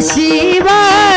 希望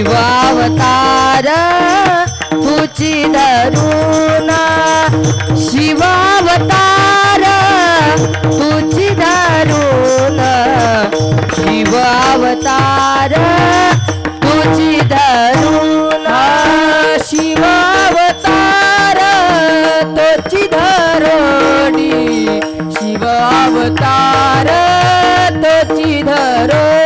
शिवावतार तुची धरून शिवावतार तुची धरून शिवावतार तुची धरून शिवावतार तुची धरणी शिवावतार तुची धरून